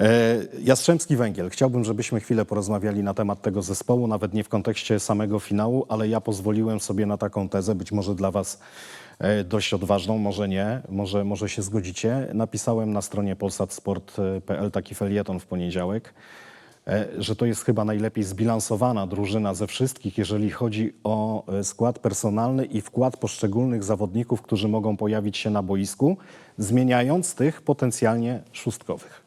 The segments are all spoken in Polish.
E, Jastrzębski Węgiel. Chciałbym, żebyśmy chwilę porozmawiali na temat tego zespołu, nawet nie w kontekście samego finału, ale ja pozwoliłem sobie na taką tezę, być może dla Was e, dość odważną, może nie, może, może się zgodzicie. Napisałem na stronie polsatsport.pl taki felieton w poniedziałek, e, że to jest chyba najlepiej zbilansowana drużyna ze wszystkich, jeżeli chodzi o skład personalny i wkład poszczególnych zawodników, którzy mogą pojawić się na boisku, zmieniając tych potencjalnie szóstkowych.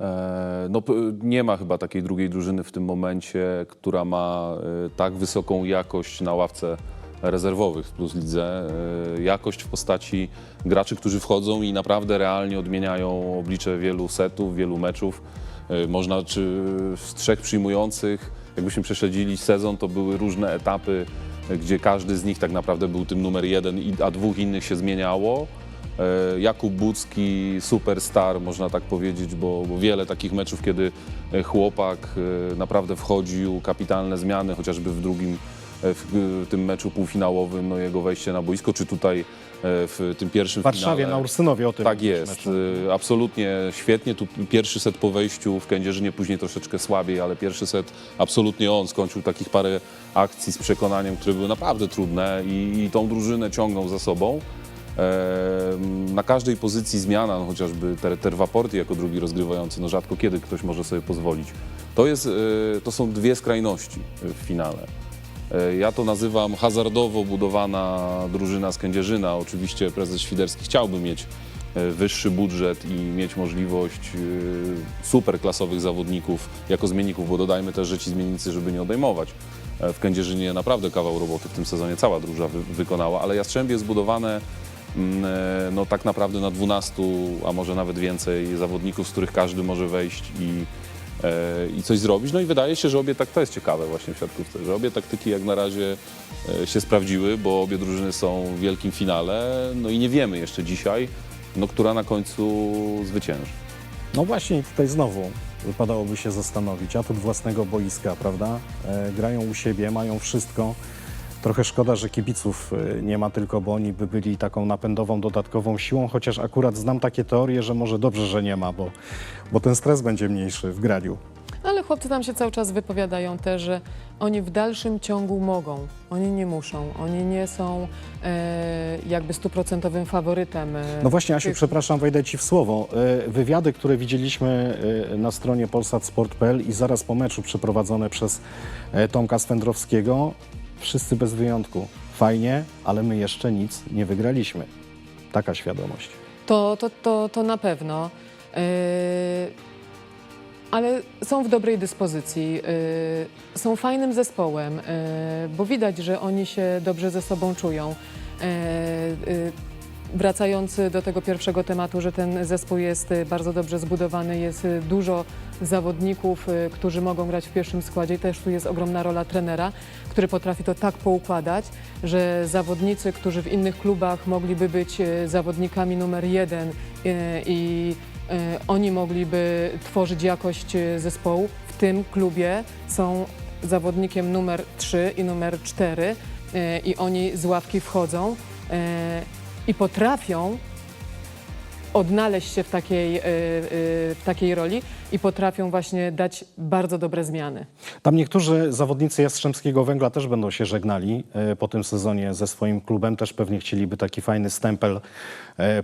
E, No, nie ma chyba takiej drugiej drużyny w tym momencie, która ma e, tak wysoką jakość na ławce rezerwowych w Plus Lidze. E, Jakość w postaci graczy, którzy wchodzą i naprawdę realnie odmieniają oblicze wielu setów, wielu meczów. Można czy z trzech przyjmujących, jakbyśmy prześledzili sezon, to były różne etapy, gdzie każdy z nich tak naprawdę był tym numer jeden, a dwóch innych się zmieniało. E, Jakub Bucki, superstar, można tak powiedzieć, bo, bo wiele takich meczów, kiedy e, chłopak e, naprawdę wchodził, kapitalne zmiany, chociażby w drugim, w tym meczu półfinałowym, no jego wejście na boisko, czy tutaj w tym pierwszym W Warszawie finale. na Ursynowie o tym Tak jest, meczu. absolutnie świetnie. Tu pierwszy set po wejściu w Kędzierzynie, później troszeczkę słabiej, ale pierwszy set absolutnie on skończył takich parę akcji z przekonaniem, które były naprawdę trudne i, i tą drużynę ciągną za sobą. Na każdej pozycji zmiana, no chociażby Ter, Terwaporty jako drugi rozgrywający, no rzadko kiedy ktoś może sobie pozwolić. To, jest, y, to są dwie skrajności w finale. E, Ja to nazywam hazardowo budowana drużyna z Kędzierzyna. Oczywiście prezes Świderski chciałby mieć e, wyższy budżet i mieć możliwość e, superklasowych zawodników jako zmienników, bo dodajmy też, że ci zmiennicy, żeby nie odejmować. E, W Kędzierzynie naprawdę kawał roboty w tym sezonie cała drużyna wy, wykonała, ale Jastrzębie zbudowane e, no, tak naprawdę na 12, a może nawet więcej zawodników, z których każdy może wejść i e, i coś zrobić. No i wydaje się, że obie tak to jest ciekawe właśnie w siatkówce, że obie taktyki jak na razie e, się sprawdziły, bo obie drużyny są w wielkim finale, no i nie wiemy jeszcze dzisiaj, no, która na końcu zwycięży. No właśnie tutaj znowu wypadałoby się zastanowić. Atut własnego boiska, prawda? E, grają u siebie, mają wszystko. Trochę szkoda, że kibiców e, nie ma tylko, bo oni by byli taką napędową, dodatkową siłą, chociaż akurat znam takie teorie, że może dobrze, że nie ma, bo, bo ten stres będzie mniejszy w graniu. Ale chłopcy tam się cały czas wypowiadają też, że oni w dalszym ciągu mogą, oni nie muszą, oni nie są e, jakby stuprocentowym faworytem. E, No właśnie, Asiu, tych- przepraszam, wejdę Ci w słowo. E, Wywiady, które widzieliśmy e, na stronie polsatsport.pl i zaraz po meczu przeprowadzone przez e, Tomka Swędrowskiego, wszyscy bez wyjątku. Fajnie, ale my jeszcze nic nie wygraliśmy. Taka świadomość. To, to, to, to na pewno. E, ale są w dobrej dyspozycji, e, są fajnym zespołem, e, bo widać, że oni się dobrze ze sobą czują. E, e, Wracając do tego pierwszego tematu, że ten zespół jest e, bardzo dobrze zbudowany, jest e, dużo zawodników, e, którzy mogą grać w pierwszym składzie. Też tu jest ogromna rola trenera, który potrafi to tak poukładać, że zawodnicy, którzy w innych klubach mogliby być zawodnikami numer jeden i oni mogliby tworzyć jakość zespołu, w tym klubie są zawodnikiem numer 3 i numer 4 e, i oni z ławki wchodzą i potrafią odnaleźć się w takiej, e, e, w takiej roli i potrafią właśnie dać bardzo dobre zmiany. Tam niektórzy zawodnicy Jastrzębskiego Węgla też będą się żegnali e, po tym sezonie ze swoim klubem. Też pewnie chcieliby taki fajny stempel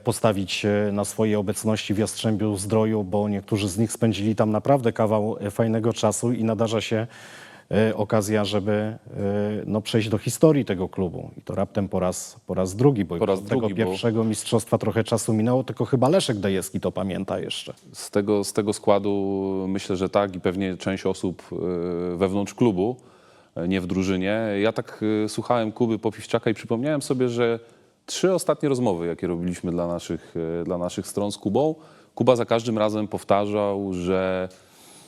postawić na swojej obecności w Jastrzębiu Zdroju, bo niektórzy z nich spędzili tam naprawdę kawał fajnego czasu i nadarza się okazja, żeby e, no, przejść do historii tego klubu. I to raptem po raz, po raz drugi, bo Po raz tego drugi, bo- pierwszego mistrzostwa trochę czasu minęło, tylko chyba Leszek Dejewski to pamięta jeszcze. Z tego, z tego składu myślę, że tak i pewnie część osób e, wewnątrz klubu, e, nie w drużynie. Ja tak e, słuchałem Kuby Popiwczaka i przypomniałem sobie, że trzy ostatnie rozmowy, jakie robiliśmy dla naszych, e, dla naszych stron z Kubą, Kuba za każdym razem powtarzał, że,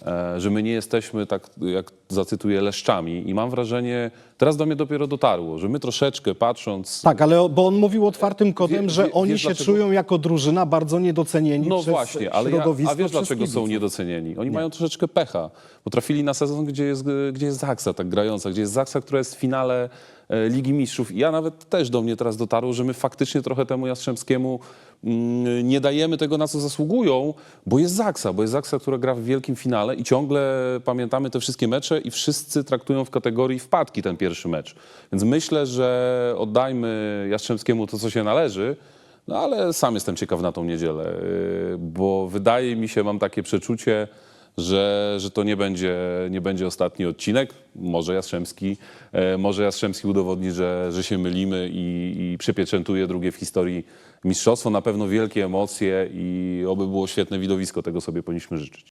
e, że my nie jesteśmy, tak jak zacytuję, leszczami. I mam wrażenie, teraz do mnie dopiero dotarło, że my troszeczkę patrząc Tak, ale bo on mówił otwartym kodem, Wie- że wie- oni wiesz się dlaczego? czują jako drużyna bardzo niedocenieni No przez właśnie, ale ja, a wiesz dlaczego są niedocenieni? Oni mają troszeczkę pecha, bo trafili na sezon, gdzie jest, gdzie jest Zaksa tak grająca, gdzie jest Zaksa, która jest w finale e, Ligi Mistrzów. I ja nawet też do mnie teraz dotarło, że my faktycznie trochę temu Jastrzębskiemu mm, nie dajemy tego, na co zasługują, bo jest Zaksa, bo jest Zaksa, która gra w wielkim finale i ciągle pamiętamy te wszystkie mecze i wszyscy traktują w kategorii wpadki ten pierwszy mecz. Więc myślę, że oddajmy Jastrzębskiemu to, co się należy, no ale sam jestem ciekaw na tą niedzielę, yy, bo wydaje mi się, mam takie przeczucie, że, że to nie będzie, nie będzie ostatni odcinek. Może Jastrzębski, e, może Jastrzębski udowodni, że, że się mylimy i, i drugie w historii mistrzostwo. Na pewno wielkie emocje i oby było świetne widowisko, tego sobie powinniśmy życzyć.